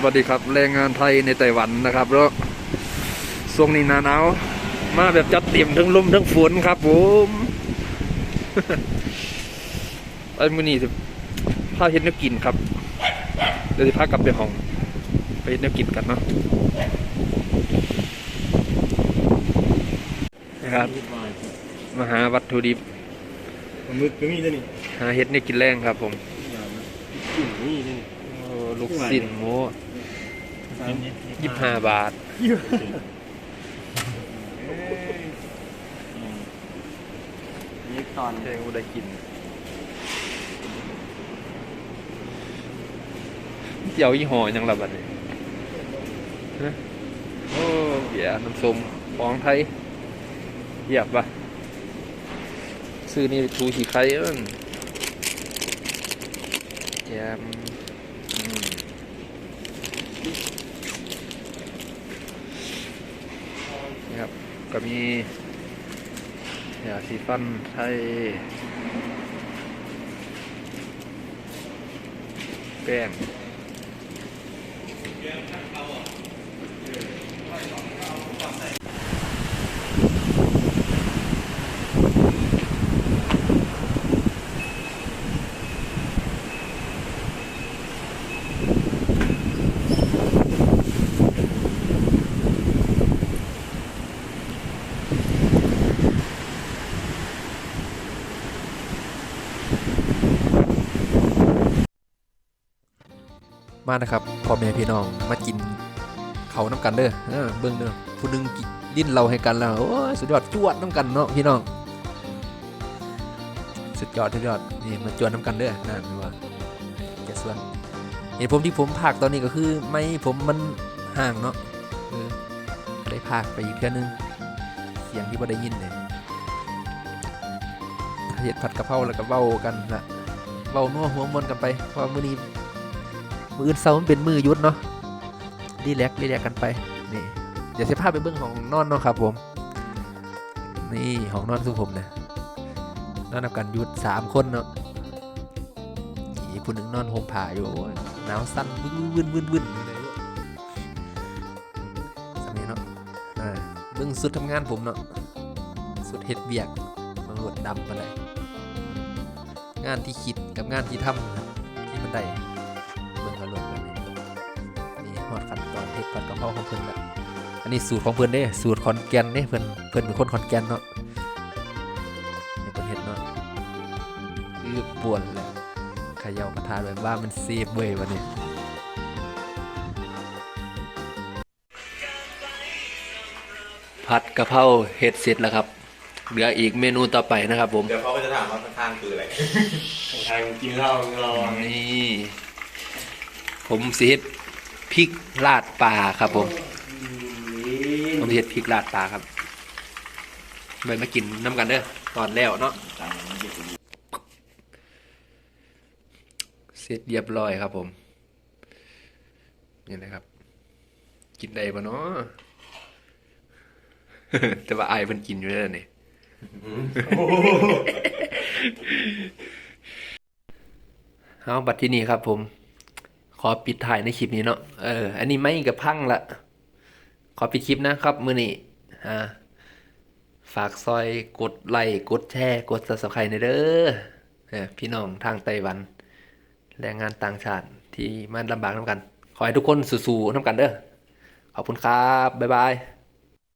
สวัสดีครับแรงงานไทยในไต้หวันนะครับแล้วช่วงนี้หนาหนาวมาแบบจัดเต็มทั้งลมทั้งฝนครับผมไอ้มือนี้สิพาเห็ดแนวกินครับเดี๋ยวสิพากลับไปห้องไปเห็ดแนวกินกันเนาะนะครับ มาหาวัตถุดิบมึกก็มีด้วยนี่หาเห็ดแนวกินแรงครับผมกลิ่นนี่ด้วยนี่โอ้ ลูกสิ้นหมูยี่ห้าบาทนี่ตอนเจ๊กูได้กินเจียวยี่ห้อหยังละบัดนี้ฮะโอ้เบียร์น้ำส้มของไทยเหยียบปะซื้อนี่ทูขี่ไข่เอิ้นแยมอืมนี่ครับ ก็มียาสีฟันไทยแป้ง มานะครับพ่อแม่พี่น้องมากินเขาน้ำกันเด้อเออเบิ่งเด้อผู้หนึงกินดิ้นเราให้กันแล้วโอ้สุดยอดจวดน้ำกันเนาะพี่น้องสุดยอดสุดยอดนี่มาจวดน้ำกันเด้อนั่นว่าแกส่วนเห็นผมที่ผมพากตอนนี้ก็คือไม่ผมมันห่างเนาะเออก็ได้พากไปอีกเทื่อนึงเสียงที่บ่ได้ยินเลยเห็ดผัดกะเพราแล้วก็เว้ากันละเว้านัวหัวมนกันไปเพราะว่ามื้อนี้ มืออื่นเสามันเป็นมือยุดเนาะรีแลกรีแลกกันไปนี่เดี๋ยวเสภาพไปเบื้องของนอนเนาะครับผม นี่ของนอนสุผมนี่ยนอนนำกันยุดสามคนเนาะอีกคนหนึ่งนอนห่มผ้าอยู่หนาวสั้นวึ้นวึ้นวึ้นวึ้นอยู่เลยสมัยเนาะอ่าเบื้องสุดทำงานผมเนาะสุดเฮ็ดเบียกมังหลวดดำไปเลยงานที่คิดกับงานที่ทำที่มันได้ เบิ่งกระโหลกแบบนี้นี่ฮอดขั้นตอนเฮ็ดผัดกะเพราของเพิ่นละอันนี้สูตรของเพิ่นเด้สูตรขอนแก่นเด้เพิ่นเพิ่นเป็นคนขอนแก่นเนาะนี่เพิ่นเฮ็ดเนาะคือป่วนแหละเขย่ากระทะแบบว่ามันเซฟเว้ยวันนี้ผัดกะเพราเฮ็ดเสร็จแล้วครับ เหลืออีกเมนูต่อไปนะครับผม เดี๋ยวเขาก็จะถามว่าข้างๆคืออะไร ทางกินเหล้าเรา นี่ ผมสิเฮ็ดพริกลาดปลาครับผม ผมสิเฮ็ดพริกลาดปลาครับไปมากินน้ำกันเด้อตอนแล้วเนาะเสร็จเรียบร้อยครับผมนี่นะครับ กินได้ปะเนาะแต่ว่าอายเพิ่นกินอยู่แล้วนี่เอาบัตรที่นี่ครับผม ขอปิดถ่ายในคลิปนี้เนาะ เออ อันนี้ไม่กับพังละ ขอปิดคลิปนะครับ มือนี้อ่า ฝากซอยกดไลค์ กดแชร์ กดซับสไครต์ในเด้อเออพี่น้องทางไต้หวัน แรงงานต่างชาติที่มันลำบากน้ำกัน ขอให้ทุกคนสู้ๆน้ำกันเด้อ ขอบคุณครับ บ๊ายบาย